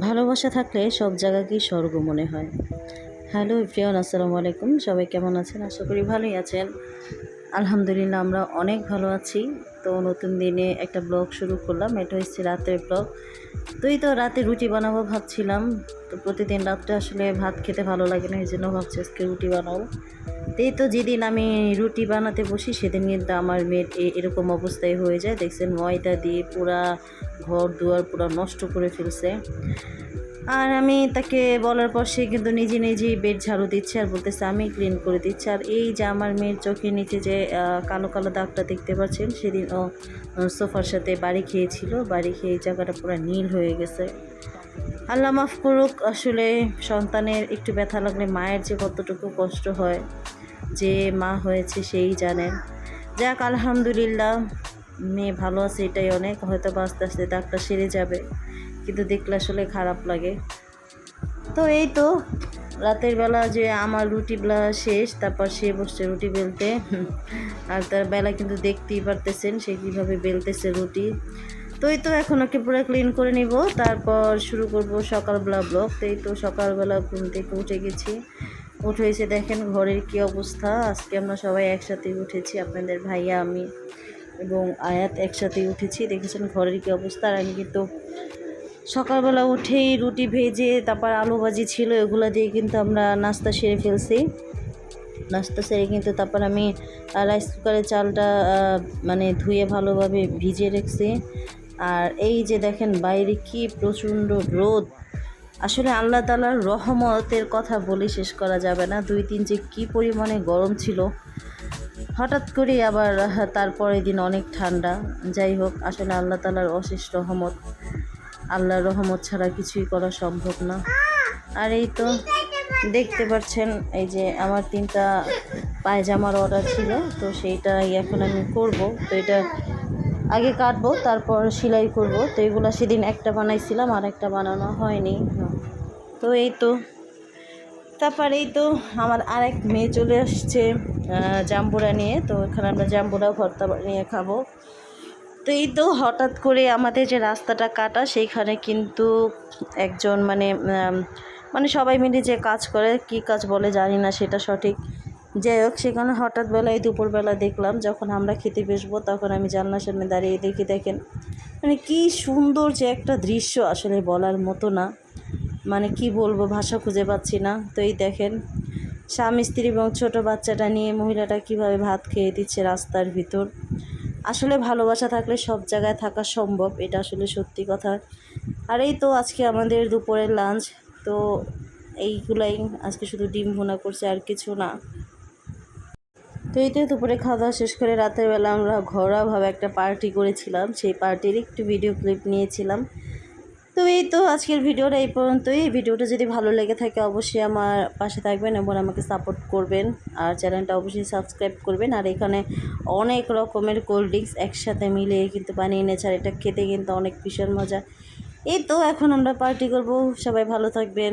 ভালোবাসা থাকলে সব জায়গাকেই স্বর্গ মনে হয়। হ্যালো ইফরিয়ান আসসালামু আলাইকুম। সবাই কেমন আছেন? আশা করি ভালোই আছেন। আলহামদুলিল্লাহ, আমরা অনেক ভালো আছি। তো নতুন দিনে একটা ব্লগ শুরু করলাম। এটা হচ্ছে রাতের ব্লগ। তুই তো রাতে রুটি বানাবো ভাবছিলাম। তো প্রতিদিন রাত্রে আসলে ভাত খেতে ভালো লাগে না, এই জন্য ভাবছি আজকে রুটি বানাবো। এই তো যেদিন আমি রুটি বানাতে বসি, সেদিন কিন্তু আমার মেয়ের এরকম অবস্থায় হয়ে যায়। দেখছেন ময়দা দিয়ে পুরা ঘর দুয়ার পুরা নষ্ট করে ফেলছে। আর আমি তাকে বলার পর সে কিন্তু নিজে নিজেই বেড ঝাড়ু দিচ্ছে আর বলতেছে, আমি ক্লিন করে দিচ্ছি। আর এই যে আমার মেয়ের চোখের নিচে যে কালো কালো দাগটা দেখতে পাচ্ছেন, সেদিন ও সোফার সাথে বাড়ি খেয়েছিল। বাড়ি খেয়ে এই জায়গাটা পুরো নীল হয়ে গেছে। আল্লাহ মাফ করুক, আসলে সন্তানের একটু ব্যথা লাগলে মায়ের যে কতটুকু কষ্ট হয়, যে মা হয়েছে সেই জানেন। যাক, আলহামদুলিল্লাহ, মেয়ে ভালো আছে এটাই অনেক। হয়তো আস্তে আস্তে দাগটা সেরে যাবে। কিন্তু দেখলে আসলে খারাপ লাগে। তো এই তো, রাতের বেলা যে আমার রুটি বেলা শেষ, তারপর সে বসছে রুটি বেলতে। আর তার বেলা কিন্তু দেখতেই পারতেছেন সে কীভাবে বেলতেছে রুটি। তো এই তো এখন ওকে পুরো ক্লিন করে নিব, তারপর শুরু করব সকালবেলা ব্লগ তো এই তো সকালবেলা ঘুম থেকে উঠে গেছি। উঠে এসে দেখেন ঘরের কি অবস্থা। আজকে আমরা সবাই একসাথে উঠেছি, আপনাদের ভাইয়া, আমি এবং আয়াত একসাথে উঠেছি। দেখেছেন ঘরের কি অবস্থা। আর আমি কিন্তু সকালবেলা উঠেই রুটি ভেজে, তারপর আলু ভাজি ছিল, এগুলো দিয়ে কিন্তু আমরা নাস্তা সেরে ফেলছি। নাস্তা সেরে কিন্তু তারপর আমি রাইস কুকারে চালটা মানে ধুয়ে ভালোভাবে ভিজিয়ে রেখেছি। আর এই যে দেখেন বাইরে কি প্রচণ্ড রোদ। আসলে আল্লাহ তালার রহমতের কথা বলে শেষ করা যাবে না। দুই তিন যে কী পরিমাণে গরম ছিল। হঠাৎ করে আবার তারপরের দিন অনেক ঠান্ডা। যাই হোক, আসলে আল্লাহ তালার অশেষ রহমত। আল্লাহর রহমত ছাড়া কিছুই করা সম্ভব না। আর এই তো দেখতে পাচ্ছেন, এই যে আমার তিনটা পায়জামার অর্ডার ছিল, তো সেইটা এখন আমি করব। তো এটা আগে কাটবো, তারপর সেলাই করব। তো এগুলো সেদিন একটা বানাইছিলাম, আর একটা বানানো হয়নি। তো এই তো, তারপর এই তো আমার আরেক মেয়ে চলে আসছে জাম্বুরা নিয়ে। তো এখানে আমরা জাম্বুরা ভর্তা নিয়ে খাব। তো এই তো হঠাৎ করে আমাদের যে রাস্তাটা কাটা, সেইখানে কিন্তু একজন মানে মানে সবাই মিলে যে কাজ করে, কি কাজ বলে জানি না সেটা সঠিক। যাই হোক, সেখানে হঠাৎ বেলায় দুপুরবেলা দেখলাম, যখন আমরা খেতে বসবো তখন আমি জানলার সামনে দাঁড়িয়ে দেখি, দেখেন মানে কি সুন্দর যে একটা দৃশ্য আসলে বলার মতো না। মানে কি বলব, ভাষা খুঁজে পাচ্ছি না। তো এই দেখেন, স্বামী স্ত্রী এবং ছোট বাচ্চাটা নিয়ে মহিলাটা কীভাবে ভাত খেয়ে দিচ্ছে রাস্তার ভিতর। আসলে ভালোবাসা থাকলে সব জায়গায় থাকা সম্ভব, এটা আসলে সত্যি কথা। আর এই তো আজকে আমাদের দুপুরের লাঞ্চ তো এইগুলাই, আজকে শুধু ডিম ভুনা করছে আর কিছু না। তো এই তো দুপুরে খাওয়া দাওয়া শেষ করে রাতের বেলা আমরা ঘরোয়াভাবে একটা পার্টি করেছিলাম, সেই পার্টির একটু ভিডিও ক্লিপ নিয়েছিলাম। তো এই তো আজকের ভিডিওটা এই পর্যন্তই। এই ভিডিওটা যদি ভালো লেগে থাকে অবশ্যই আমার পাশে থাকবেন এবং আমাকে সাপোর্ট করবেন। আর চ্যানেলটা অবশ্যই সাবস্ক্রাইব করবেন। আর এখানে অনেক রকমের কোল্ড ড্রিঙ্কস একসাথে মিলিয়ে কিন্তু বানিয়ে এনেছে। আর এটা খেতে কিন্তু অনেক ভীষণ মজা। এই তো এখন আমরা পার্টি করব। সবাই ভালো থাকবেন।